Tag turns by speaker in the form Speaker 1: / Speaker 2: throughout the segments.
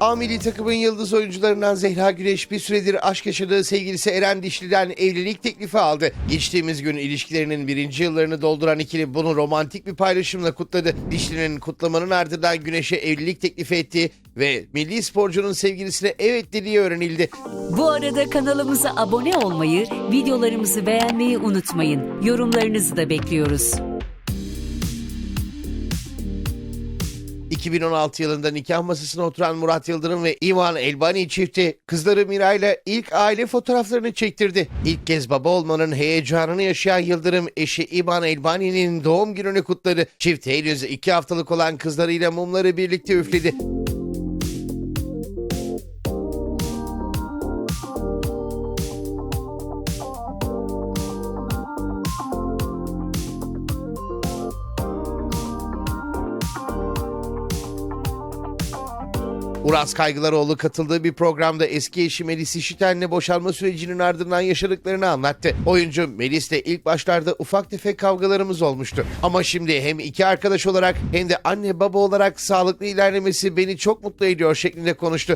Speaker 1: A takımın yıldız oyuncularından Zehra Güneş bir süredir aşk yaşadığı sevgilisi Eren Dişli'den evlilik teklifi aldı. Geçtiğimiz gün ilişkilerinin birinci yıllarını dolduran ikili bunu romantik bir paylaşımla kutladı. Dişli'nin kutlamanın ardından Güneş'e evlilik teklifi ettiği ve milli sporcunun sevgilisine evet dediği öğrenildi.
Speaker 2: Bu arada kanalımıza abone olmayı, videolarımızı beğenmeyi unutmayın. Yorumlarınızı da bekliyoruz.
Speaker 1: 2016 yılında nikah masasına oturan Murat Yıldırım ve Ivan Elbani çifti kızları Miray'la ilk aile fotoğraflarını çektirdi. İlk kez baba olmanın heyecanını yaşayan Yıldırım eşi Ivan Elbani'nin doğum gününü kutladı. Çift henüz iki haftalık olan kızlarıyla mumları birlikte üfledi. Uras Kaygılaroğlu katıldığı bir programda eski eşi Melis İşiten'le boşanma sürecinin ardından yaşadıklarını anlattı. Oyuncu Melis'le ilk başlarda ufak tefek kavgalarımız olmuştu. Ama şimdi hem iki arkadaş olarak hem de anne baba olarak sağlıklı ilerlemesi beni çok mutlu ediyor şeklinde konuştu.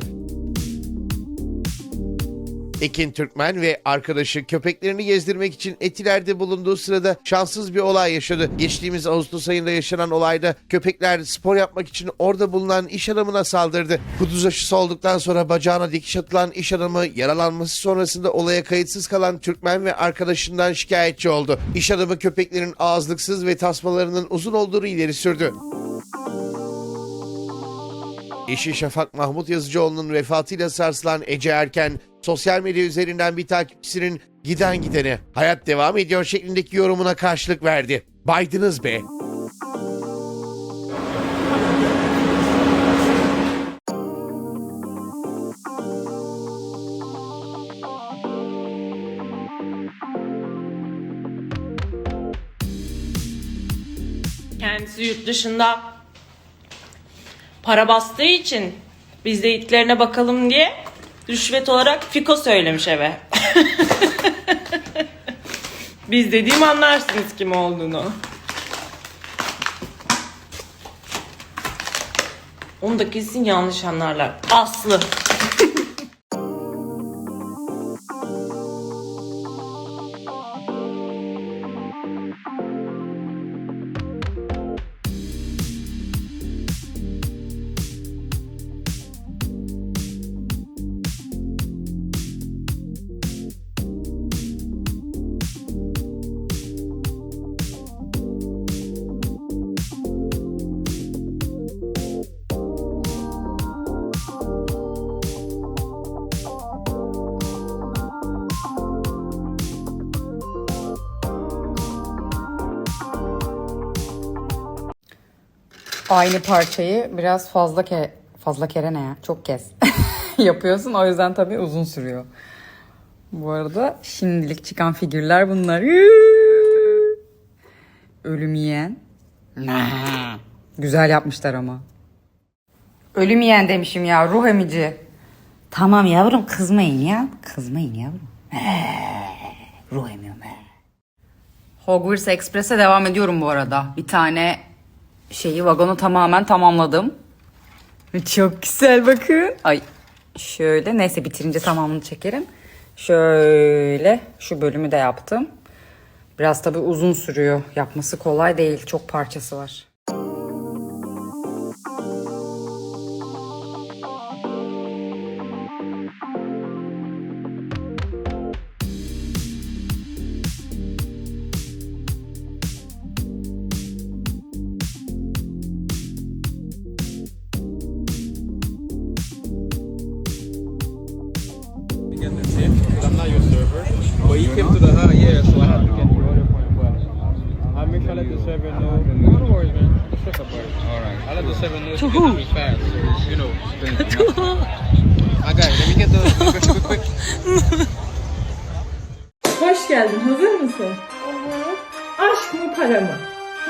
Speaker 1: Ekin Türkmen ve arkadaşı köpeklerini gezdirmek için Etiler'de bulunduğu sırada şanssız bir olay yaşadı. Geçtiğimiz Ağustos ayında yaşanan olayda köpekler spor yapmak için orada bulunan iş adamına saldırdı. Kuduz aşısı olduktan sonra bacağına dikiş atılan iş adamı yaralanması sonrasında olaya kayıtsız kalan Türkmen ve arkadaşından şikayetçi oldu. İş adamı köpeklerin ağızlıksız ve tasmalarının uzun olduğunu ileri sürdü. Eşi Şafak Mahmut Yazıcıoğlu'nun vefatıyla sarsılan Ece Erken, sosyal medya üzerinden bir takipçisinin giden gidene hayat devam ediyor şeklindeki yorumuna karşılık verdi. Baydınız be.
Speaker 3: Kendisi yurt dışında para bastığı için biz de itlerine bakalım diye rüşvet olarak fiko söylemiş eve. biz dediğim anlarsınız kim olduğunu. Onu da kesin yanlış anlarlar. Aslı.
Speaker 4: Aynı parçayı biraz fazla ke fazla kere ne ya? Çok kez yapıyorsun. O yüzden tabii uzun sürüyor. Bu arada şimdilik çıkan figürler bunlar. Ölüm yiyen. Güzel yapmışlar ama. Ölüm yiyen demişim ya ruh emici. Tamam yavrum kızmayın ya. Kızmayın yavrum. ruh emiyorum. Hogwarts Express'e devam ediyorum bu arada. Bir tane şeyi vagonu tamamen tamamladım. Çok güzel bakın. Ay şöyle neyse bitirince tamamını çekerim. Şöyle şu bölümü de yaptım. Biraz tabii uzun sürüyor. Yapması kolay değil. Çok parçası var.
Speaker 5: Came to the hut, yeah, so I have to get the order for him. But I'll make sure I let the server know. No, worries, man. Let's talk about it. All right. I'll let the server know to to me fast. So, you know. I got it. Let me get the quick, quick, quick.
Speaker 6: Hoş geldin. Hazır mısın? Aşk mı para mı?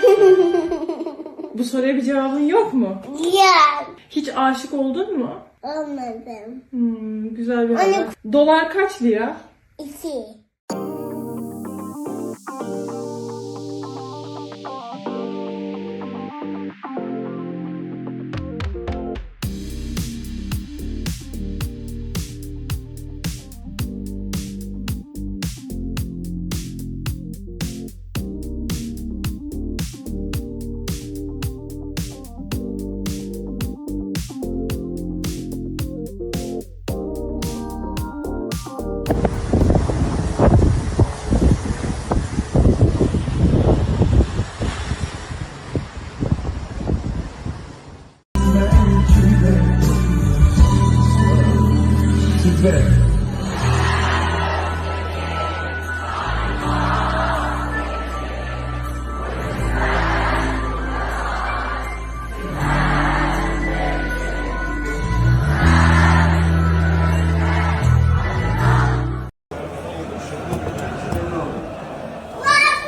Speaker 6: Bu soruya bir cevabın yok mu?
Speaker 7: Ya
Speaker 6: Hiç aşık oldun mu?
Speaker 7: olmadım.
Speaker 6: Hmm, güzel bir haber. Dolar kaç lira?
Speaker 7: İki.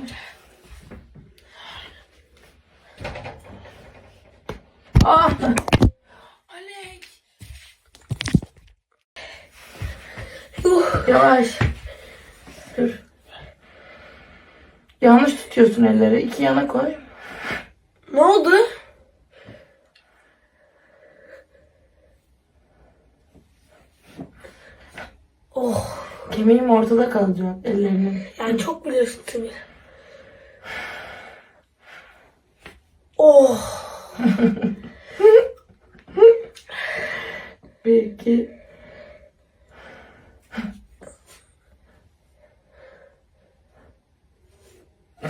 Speaker 6: ama. Ah. Alek. Uh, yavaş. Dur. Yanlış tutuyorsun elleri. İki yana koy. Ne oldu? Oh. Kemiğim ortada kalacak ellerimin.
Speaker 8: Yani çok biliyorsun tabii. Oh.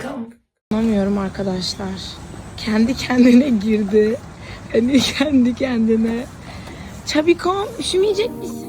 Speaker 6: Tamam.
Speaker 8: Anlamıyorum arkadaşlar. Kendi kendine girdi. Hani kendi kendine. Çabikom üşümeyecek misin?